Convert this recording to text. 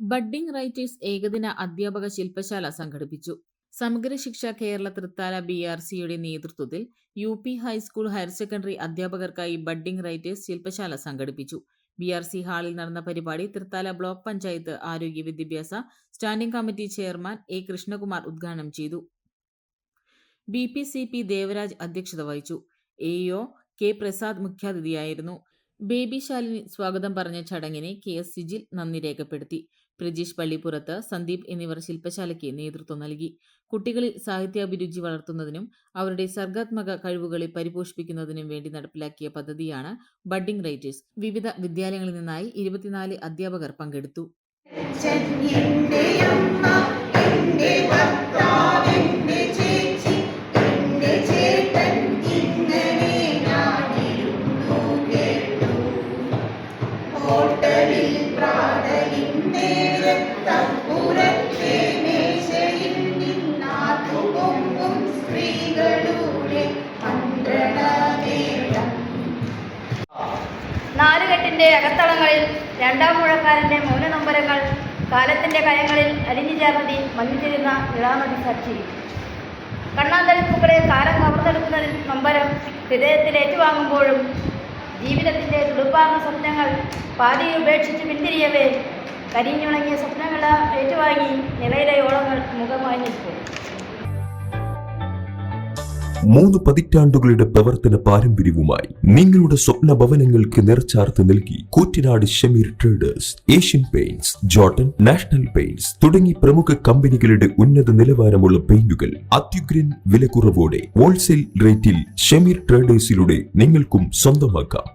Budding writers ഏകദിന അധ്യാപക ശില്പശാല സംഘടിപ്പിച്ചു. സമഗ്ര ശിക്ഷ കേരള തൃത്താല ബി ആർ സിയുടെ നേതൃത്വത്തിൽ U P high school higher secondary അധ്യാപകർക്കായി budding writers ശില്പശാല സംഘടിപ്പിച്ചു. ബി ആർ സി ഹാളിൽ നടന്ന പരിപാടി തൃത്താല ബ്ലോക്ക് പഞ്ചായത്ത് ആരോഗ്യ വിദ്യാഭ്യാസ standing committee chairman A Krishnakumar ഉദ്ഘാടനം ചെയ്തു. B P C P Devaraj അധ്യക്ഷത വഹിച്ചു. എ കെ പ്രസാദ് മുഖ്യാതിഥിയായിരുന്നു. ബേബി ശാലിനി സ്വാഗതം പറഞ്ഞ ചടങ്ങിനെ കെ എസ് സിജിൽ നന്ദി രേഖപ്പെടുത്തി. പ്രജീഷ് പള്ളിപ്പുറത്ത് സന്ദീപ് എന്നിവർ ശില്പശാലയ്ക്ക് നേതൃത്വം നൽകി. കുട്ടികളിൽ സാഹിത്യാഭിരുചി വളർത്തുന്നതിനും അവരുടെ സർഗാത്മക കഴിവുകളെ പരിപോഷിപ്പിക്കുന്നതിനും വേണ്ടി നടപ്പിലാക്കിയ പദ്ധതിയാണ് ബഡ്ഡിംഗ് റൈറ്റേഴ്സ്. വിവിധ വിദ്യാലയങ്ങളിൽ നിന്നായി ഇരുപത്തിനാല് അധ്യാപകർ പങ്കെടുത്തു. നാലുകെട്ടിന്റെ അകത്തളങ്ങളിൽ രണ്ടാം മുഴക്കാരന്റെ മൗനനമ്പരങ്ങൾ കാലത്തിന്റെ കയങ്ങളിൽ അലിഞ്ഞു ചേർന്നതി മഞ്ഞിരുന്ന ഇളാമതി സാക്ഷി കണ്ണാന്തളിപ്പൂക്കളെ കാലം കവർന്നെടുക്കുന്നതിൽ നമ്പരം ഹൃദയത്തിൽ ഏറ്റുവാങ്ങുമ്പോഴും ജീവിതത്തിന്റെ തുടുപ്പാർന്ന സ്വപ്നങ്ങൾ പാതി ഉപേക്ഷിച്ച് പിന്തിരിയവേ. കരിഞ്ഞുണങ്ങിയ സ്വപ്നങ്ങൾ ഏറ്റുവാങ്ങി നിലയിലെ ഓളങ്ങൾ നിൽക്കും. മൂന്ന് പതിറ്റാണ്ടുകളുടെ പ്രവർത്തന പാരമ്പര്യവുമായി നിങ്ങളുടെ സ്വപ്ന ഭവനങ്ങൾക്ക് നിറച്ചാർത്ത് നൽകി Koottanad Shameer traders Asian paints Jotun national paints തുടങ്ങി പ്രമുഖ കമ്പനികളുടെ ഉന്നത നിലവാരമുള്ള പെയിന്റുകൾ അത്യുഗ്രൻ വിലക്കുറവോടെ ഹോൾസെയിൽ റേറ്റിൽ ഷമീർ ട്രേഡേഴ്സിലൂടെ നിങ്ങൾക്കും സ്വന്തമാക്കാം.